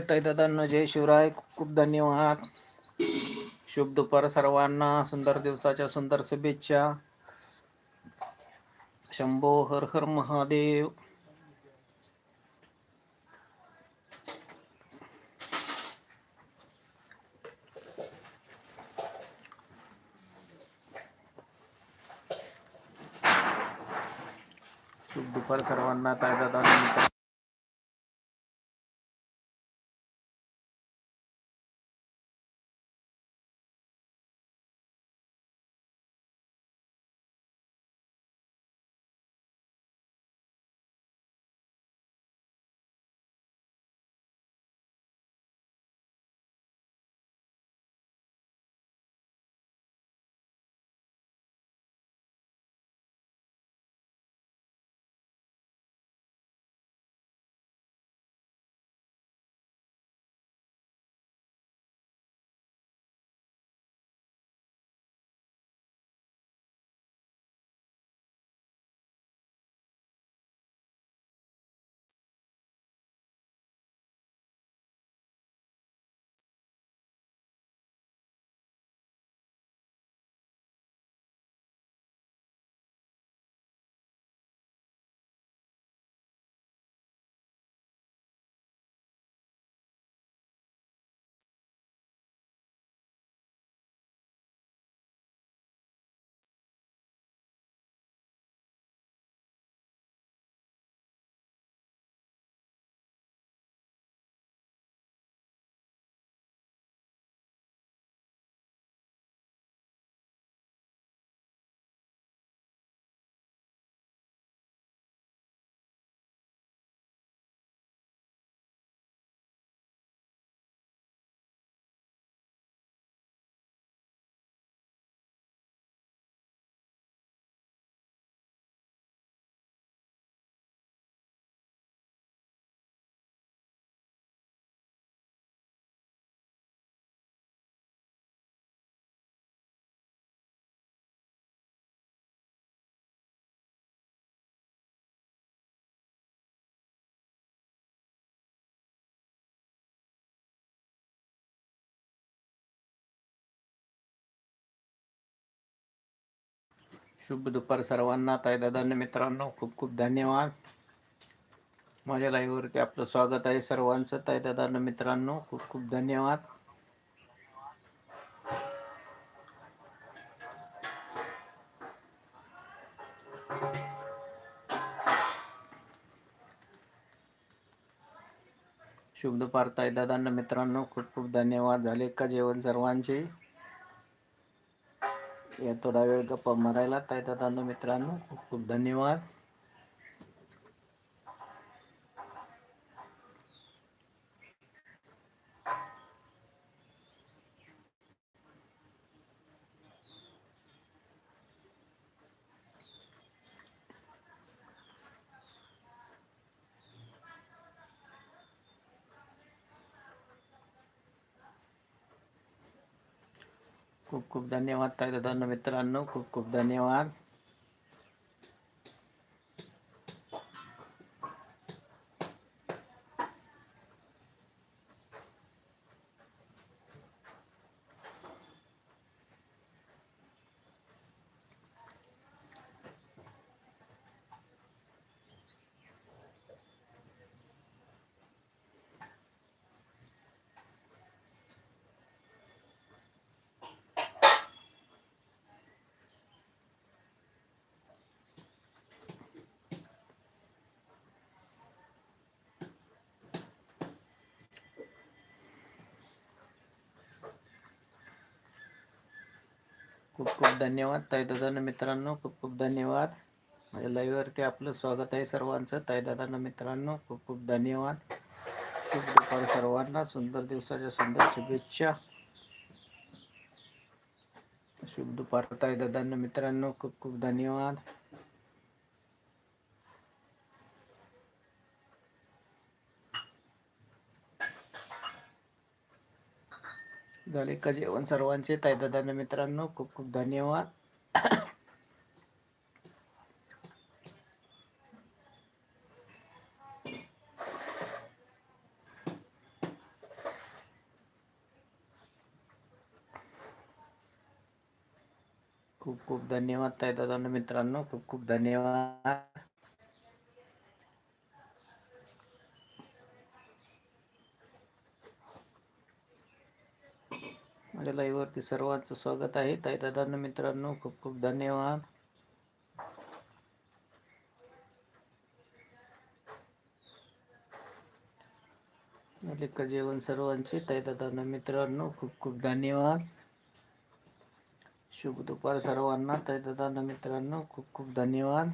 ताई जय शिवराय. खूप धन्यवाद. शुभ दुपार सर्वांना. सुंदर दिवसाच्या सुंदर शुभेच्छा. शंभो हर हर महादेव. शुभ दुपार सर्वांना ताई शुभ दुपार सर्वांना. ताईदादांना मित्रांनो खूप खूप धन्यवाद. माझ्या लाईव्हवरती आपलं स्वागत आहे सर्वांचं. ताईदादांना मित्रांनो खूप खूप धन्यवाद. शुभ दुपार ताईदादांना मित्रांनो खूप खूप धन्यवाद. झाले का जेवण सर्वांचे? या थोडा वेळ गप्पा मारायला. ताईदादांना मित्रांनो खूप खूप धन्यवाद. खूप खूप धन्यवाद ताईदादांना मित्रांनो खूप खूप धन्यवाद. खूप खूप धन्यवाद ताईदादांना मित्रांनो खूप खूप धन्यवाद. माझ्या लाईव्हवरती आपलं स्वागत आहे सर्वांचं. ताईदादांना मित्रांनो खूप खूप धन्यवाद. खूप दुपार सर्वांना. सुंदर दिवसाच्या सुंदर शुभेच्छा. शुभ दुपार ताईदादांना मित्रांनो खूप खूप धन्यवाद. झाले का जेवण सर्वांचे. ताईदादांना मित्रांनो खूप खूप धन्यवाद. खूप खूप धन्यवाद ताईदादांना मित्रांनो खूप खूप धन्यवाद. माझ्या सर्वांचं स्वागत आहे. ताई दादांना मित्रांनो खूप खूप धन्यवाद. लिख जेवण सर्वांचे. ताई दादांना मित्रांनो खूप खूप धन्यवाद. शुभ दुपार सर्वांना. ताई दादांना मित्रांनो खूप खूप धन्यवाद.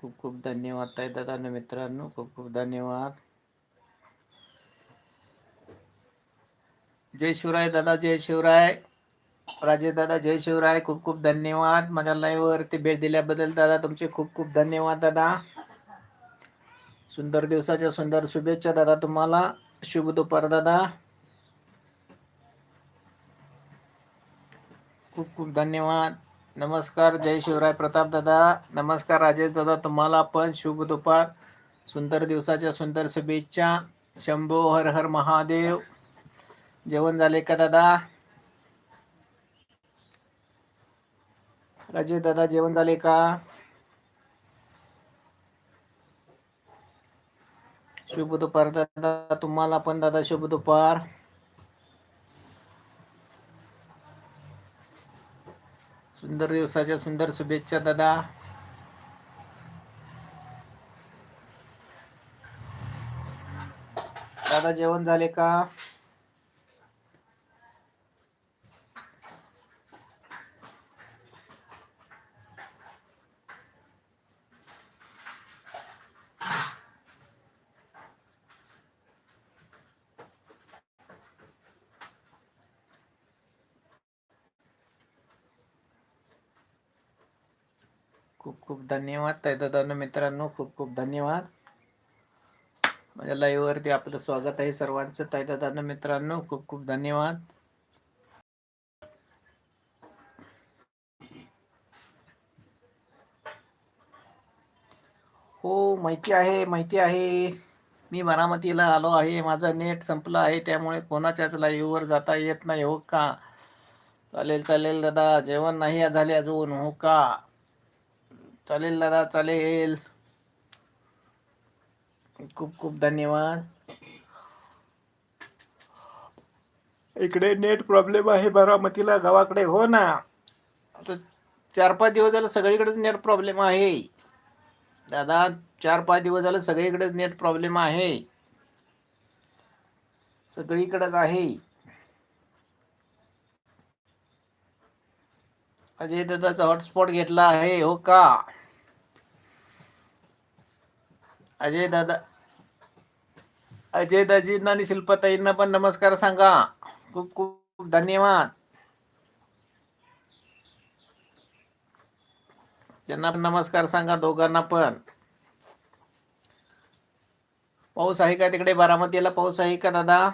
खूप खूप धन्यवाद ताई दादा मित्रांनो. खूप खूप धन्यवाद. जय शिवराय दादा जय शिवराय. राजे दादा जय शिवराय. खूप खूप धन्यवाद. माझ्या लाईव्ह वरती भेट दिल्याबद्दल दादा तुमचे खूप खूप धन्यवाद दादा. सुंदर दिवसाच्या सुंदर शुभेच्छा दादा तुम्हाला. शुभ दुपार दादा. खूप खूप धन्यवाद. नमस्कार जय शिवराय प्रताप दादा. नमस्कार राजेश दादा. तुम्हाला पण शुभ दुपार. सुंदर दिवसाच्या सुंदर शुभेच्छा. शंभो हर हर महादेव. जेवण झाले का दादा? राजेश दादा जेवण झाले का? शुभ दुपार दादा. तुम्हाला पण दादा शुभ दुपार. सुंदर दिवसाच्या सुंदर शुभेच्छा दादा. दादा जेवण झाले का? खूप खूप धन्यवाद ताई मित्रांनो खूप खूप धन्यवाद. माझ्या लाईव्हवरती आपलं स्वागत आहे सर्वांचं. ताई मित्रांनो खूप खूप धन्यवाद. हो माहिती आहे माहिती आहे. मी बारामतीला आलो आहे. माझं नेट संपलं आहे त्यामुळे कोणाच्याच लाईव्हवर जाता येत नाही हो का? चालेल चालेल दादा. जेवण नाही झाले अजून हो का? चालेल दादा चालेल. खूप खूप धन्यवाद. इकडे नेट प्रॉब्लेम आहे बारामतीला गावाकडे हो ना. आता चार पाच दिवस झालं सगळीकडेच नेट प्रॉब्लेम आहे. दादा चार पाच दिवस झालं सगळीकडेच नेट प्रॉब्लेम आहे. सगळीकडेच आहे. अजय दादाचा हॉटस्पॉट घेतला आहे हो का? अजय दादा अजय दाजींना आणि शिल्पाताईंना पण नमस्कार सांगा खूप खूप धन्यवाद त्यांना पण नमस्कार सांगा दोघांना पण पाऊस आहे का तिकडे बारामतीला पाऊस आहे का दादा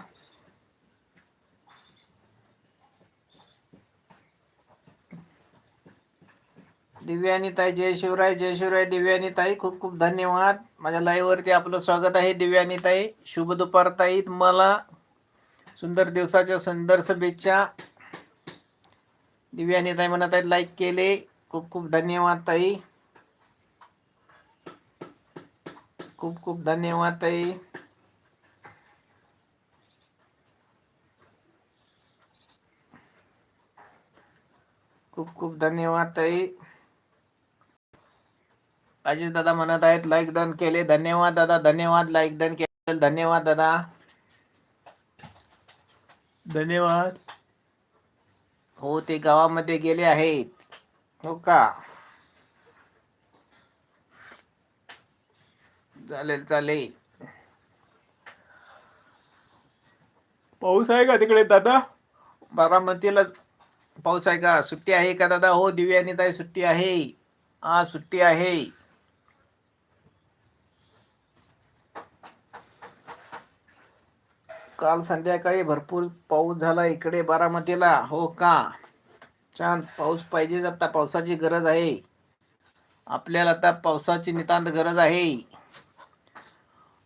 दिव्यानीताई जय शिवराय जय शिवराय. दिव्यानीताई खूप खूप धन्यवाद. माझ्या लाईव्ह वरती आपलं स्वागत आहे. दिव्यानीताई शुभ दुपार ताई. तुम्हाला सुंदर दिवसाच्या सुंदर शुभेच्छा. दिव्यानीताई म्हणत आहेत लाईक केले. खूप खूप धन्यवाद ताई. खूप खूप धन्यवाद ताई. खूप खूप धन्यवाद ताई. अजित दादा म्हणत आहेत लाईक डन केले. धन्यवाद दादा धन्यवाद. लाईक डन केले. धन्यवाद दादा. धन्यवाद. हो ते गावामध्ये गेले आहेत. हो का? चालेल चालेल. पाऊस आहे का तिकडे दादा? बारामतीला पाऊस आहे का? सुट्टी आहे का दादा? हो दिव्यानी ताई सुट्टी आहे. हा सुट्टी आहे. काल संध्याकाळी भरपूर पाऊस झाला इकडे बारामतीला. हो का? छान. पाऊस पाहिजेच आता. पावसाची गरज आहे. आपल्याला आता पावसाची नितांत गरज आहे.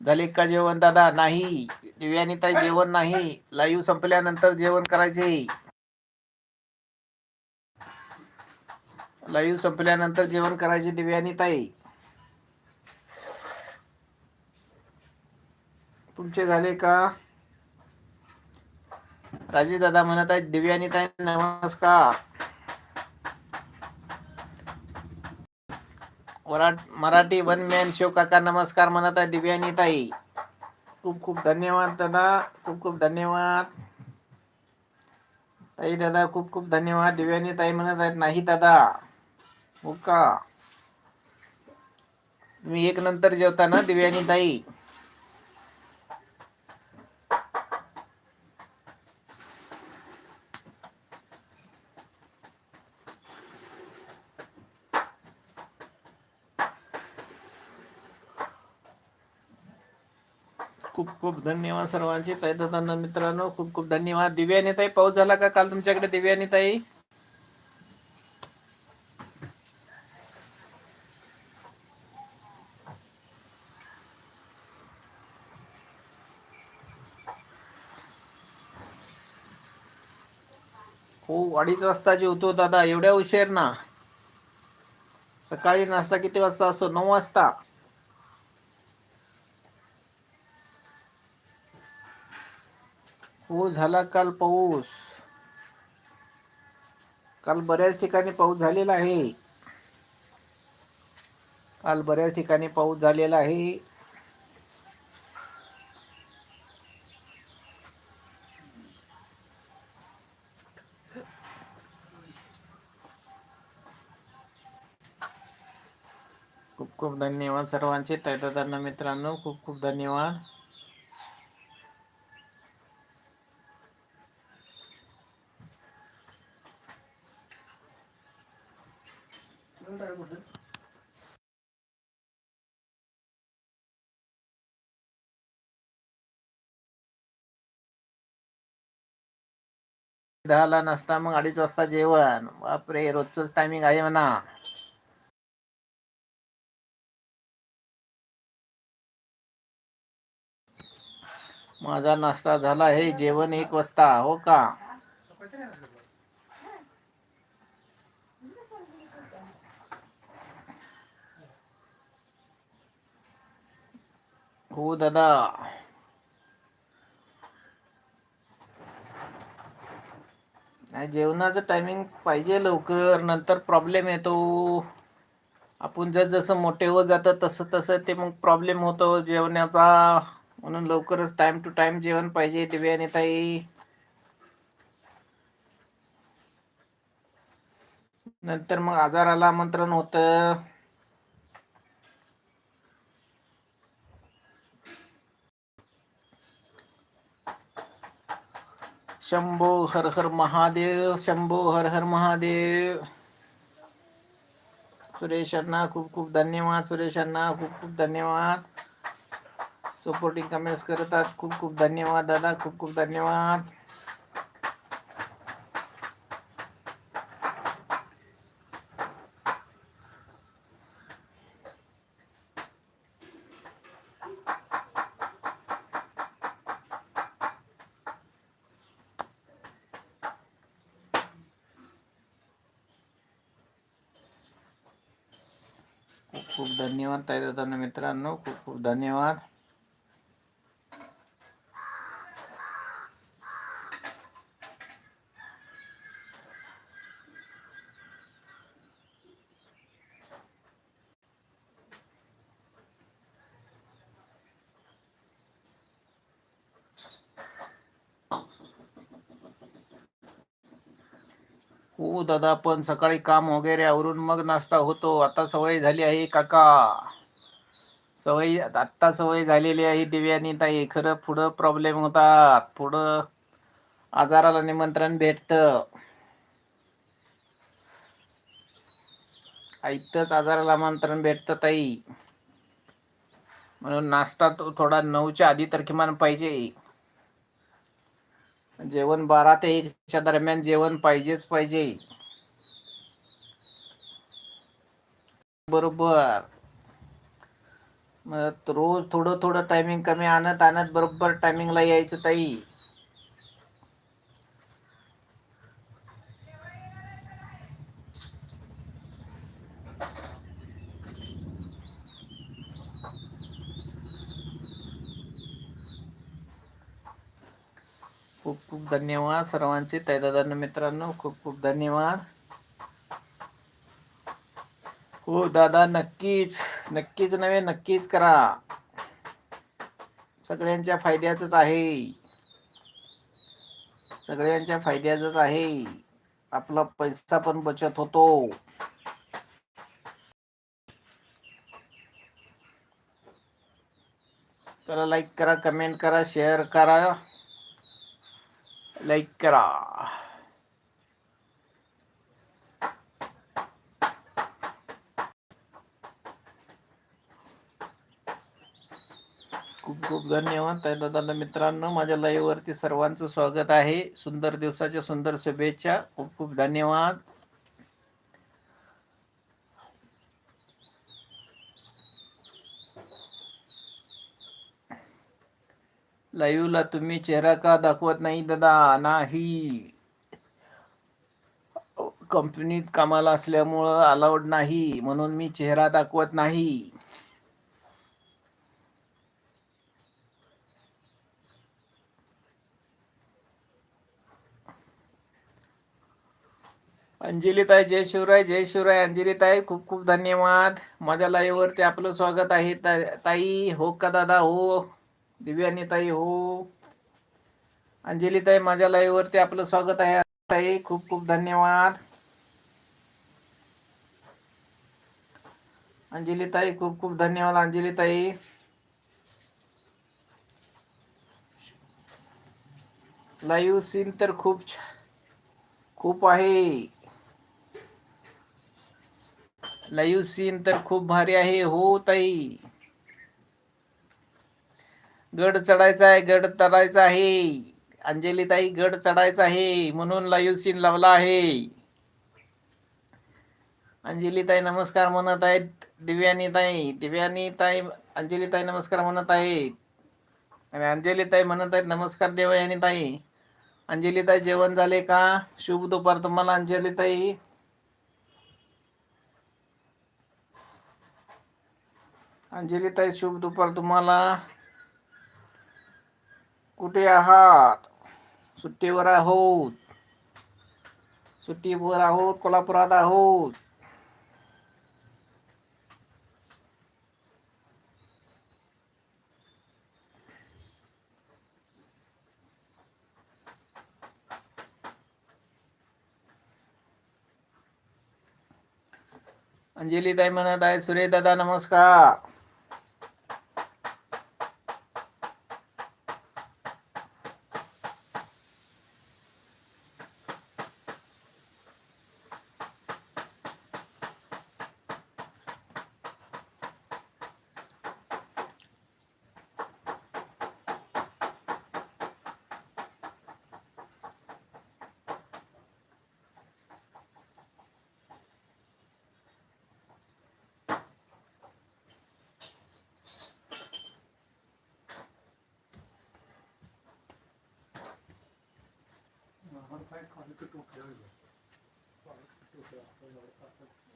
झाले का जेवण दादा? नाही. दिव्यानी ताई जेवण नाही. लाईव्ह संपल्यानंतर जेवण करायचे. लाईव्ह संपल्यानंतर जेवण करायचे दिव्यानी ताई. तुमचे झाले का? राजे दादा म्हणत आहेत दिव्यानी ताई नमस्कार. मराठी वन मॅन शिव काका नमस्कार म्हणत आहे दिव्यानी ताई. खूप खूप धन्यवाद दादा. खूप खूप धन्यवाद. ताई दादा खूप खूप धन्यवाद. दिव्यानी ताई म्हणत आहेत नाही दादा. हो का? तुम्ही एक नंतर जेवता ना दिव्यानी ताई. खूप धन्यवाद सर्वांचे. ताई दादांना मित्रांनो खूप खूप धन्यवाद. दिव्याने ताई पाऊस झाला का काल तुमच्याकडे? दिव्याने ताई? हो अडीच वाजता जेवतो दादा. एवढ्या उशीर ना. सकाळी नाश्ता किती वाजता असतो? नऊ वाजता. हो झाला काल पाऊस. काल बऱ्याच ठिकाणी पाऊस झालेला आहे. काल बऱ्याच ठिकाणी पाऊस झालेला आहे. खूप खूप धन्यवाद सर्वांचे. तैदादांना मित्रांनो खूप खूप धन्यवाद. दहाला नाश्ता मग अडीच वाजता जेवण. बापरे रोजच टायमिंग आहे म्हणा. माझा नाश्ता झाला हे जेवण एक वाजता हो का? हो दादा. नाही जेवणाचं टायमिंग पाहिजे लवकर नंतर प्रॉब्लेम येतो. आपण जर जसं मोठे होत जातं तसं तसं ते मग प्रॉब्लेम होतो जेवणाचा. म्हणून लवकरच टाइम टू टाइम जेवण पाहिजे दिव्याने ताई. नंतर मग आजाराला आमंत्रण होतं. शंभो हर हर महादेव शंभो हर हर महादेव. सुरेश खूप खूप धन्यवाद. सुरेश खूप खूप धन्यवाद. सपोर्टिंग कमेंट्स करतात. खूप खूप धन्यवाद दादा. खूप खूप धन्यवाद. खूप खूप धन्यवाद ताई दादा मित्रांनो. खूप खूप धन्यवाद. हो दादा पण सकाळी काम वगैरे आवरून मग नाश्ता होतो. आता सवय झाली आहे काका. सवय आत्ता सवय झालेली आहे दिव्यानी ताई. खरं पुढं प्रॉब्लेम होतात पुढं आजाराला निमंत्रण भेटतं. ऐकतच आजाराला आमंत्रण भेटतं ताई. म्हणून नाश्ता तो थोडा नऊच्या आधी तर किमान पाहिजे. जेवण बारा ते एकच्या दरम्यान जेवण पाहिजेच पाहिजे. बरोबर. मग रोज थोडं थोडं टायमिंग कमी आणत आणत बरोबर टायमिंगला यायचं ताई. खूप खूप धन्यवाद सर्वांचे. ताईदादांना मित्रांनो खूप खूप धन्यवाद. हो दादा नक्कीच नक्कीच नव्हे नक्कीच करा. सगळ्यांच्या फायद्याचंच आहे. सगळ्यांच्या फायद्याचंच आहे. आपला पैसा पण बचत होतो. त्याला लाईक करा कमेंट करा शेअर करा. लाईक करा खूप खूप धन्यवाद दादा मित्रांनो. माझ्या लाईव्हवरती सर्वांचं स्वागत आहे. सुंदर दिवसाच्या सुंदर शुभेच्छा. खूप खूप धन्यवाद. लाईव्हला तुम्ही चेहरा का दाखवत नाही दादा? नाही. कंपनीत कामाला असल्यामुळं अलाउड नाही म्हणून मी चेहरा दाखवत नाही. अंजलीताई जय शिवराय जय शिवराय. अंजलीताई खूप खूप धन्यवाद. माझ्या लाईव्हवरती आपलं स्वागत आहे ताई. हो का दादा? हो. दिव्यानी ताई हो. अंजली ताई माझ्या लाईव्ह वरती आपलं स्वागत आहे. ताई खूप खूप धन्यवाद. अंजली ताई खूप खूप धन्यवाद. अंजली ताई. लाईव्ह सीन तर खूप छ- खूप आहे. लाईव्ह सीन तर खूप भारी आहे. हो ताई. गड चढायचा आहे गड चढायचा आहे. अंजलीताई गड चढायचा आहे म्हणून लाईव्ह सीन लावला आहे. अंजलीताई नमस्कार म्हणत आहेत. दिव्यानीताई दिव्यानीताई दिव्यानी ताई नमस्कार म्हणत आहेत. आणि अंजलीताई म्हणत आहेत नमस्कार देवयानी ताई जेवण झाले का? शुभ दुपार तुम्हाला अंजलीताई. अंजलीताई शुभ दुपार तुम्हाला. कुठे आहात? सुट्टीवर आहोत. सुट्टीवर आहोत कोल्हापुरात आहोत. अंजली ताई म्हणत आहे सुरेश दादा नमस्कार.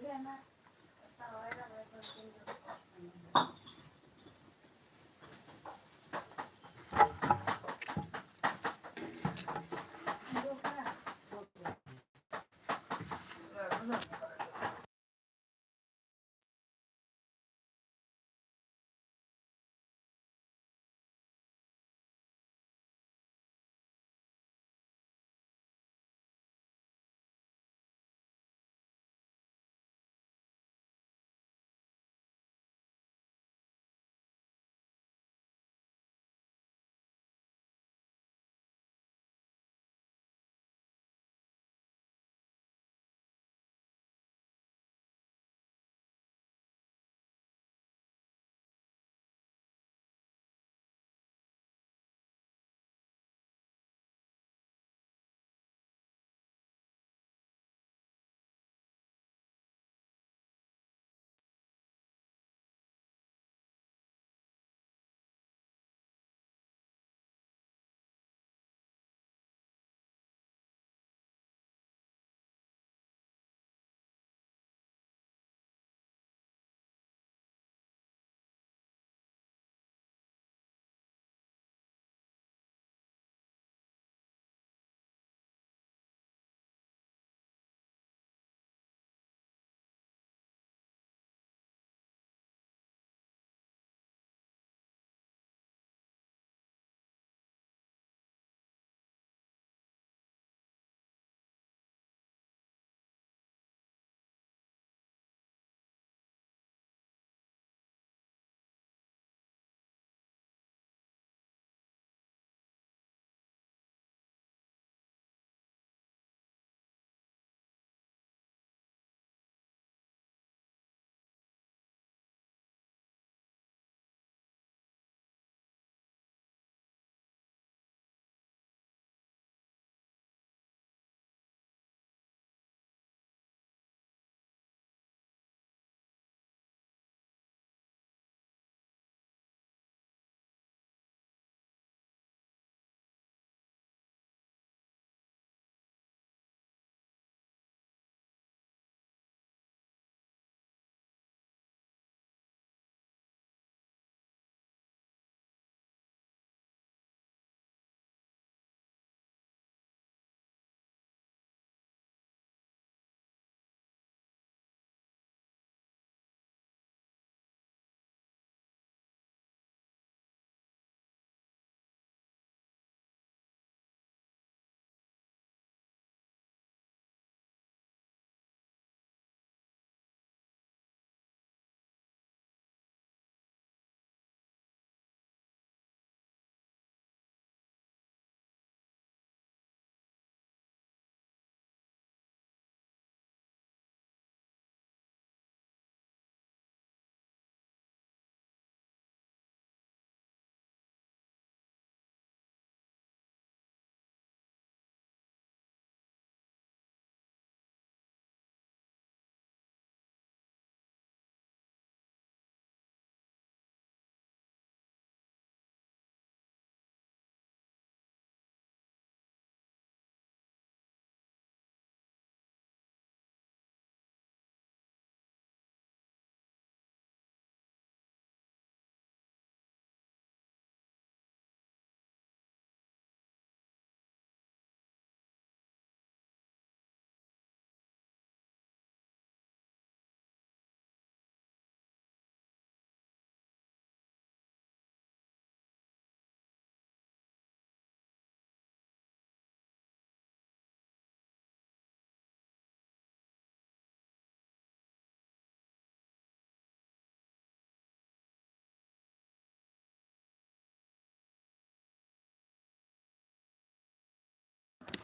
Yeah, I'm not. Oh, I don't like those.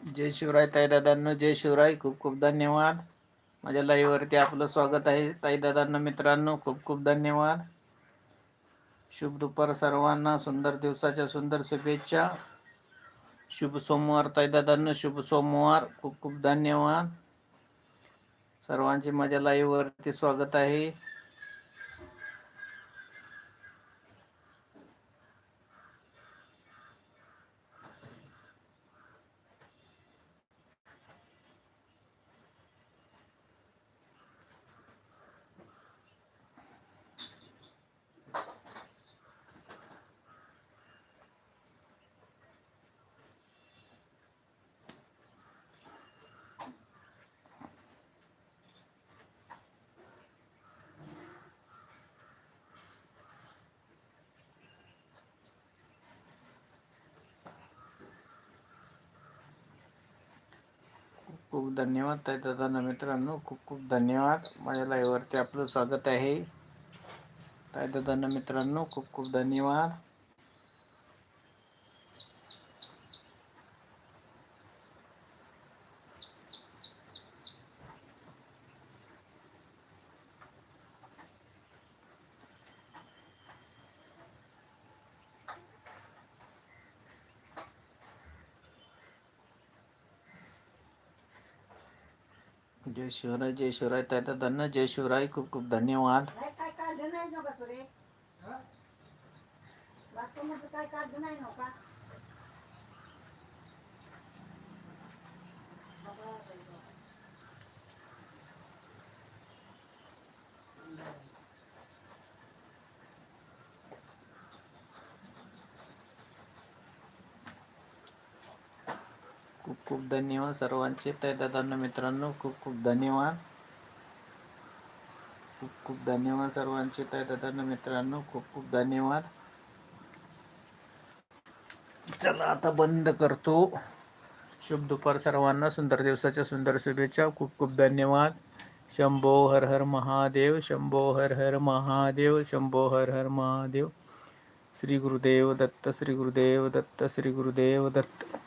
जय शिवराय ताई दादांनो जय शिवराय. खूप खूप धन्यवाद. माझ्या लाईव्हवरती आपलं स्वागत आहे. ताई दादांनो मित्रांनो खूप खूप धन्यवाद. शुभ दुपार सर्वांना. सुंदर दिवसाच्या सुंदर शुभेच्छा. शुभ सोमवार ताई दादांनो शुभ सोमवार. खूप खूप धन्यवाद. सर्वांचे माझ्या लाईव्हवरती स्वागत आहे. खूप धन्यवाद ताई दादांना मित्रांनो खूप खूप धन्यवाद. माझ्या लाईव्हवरती आपलं स्वागत आहे. ताई दादांना मित्रांनो खूप खूप धन्यवाद. जय शिवराय जय शिवराय ताई धन्य जय शिवराय खूप खूप धन्यवाद काय काय काय खूप खूप धन्यवाद सर्वांचे. ताई दादांना मित्रांनो खूप खूप धन्यवाद. खूप खूप धन्यवाद सर्वांचे. ताई दादांना मित्रांनो खूप खूप धन्यवाद. चला आता बंद करतो. शुभ दुपार सर्वांना. सुंदर दिवसाच्या सुंदर शुभेच्छा. खूप खूप धन्यवाद. शंभो हर हर महादेव शंभो हर हर महादेव शंभो हर हर महादेव. श्री गुरुदेव दत्त श्री गुरुदेव दत्त श्री गुरुदेव दत्त.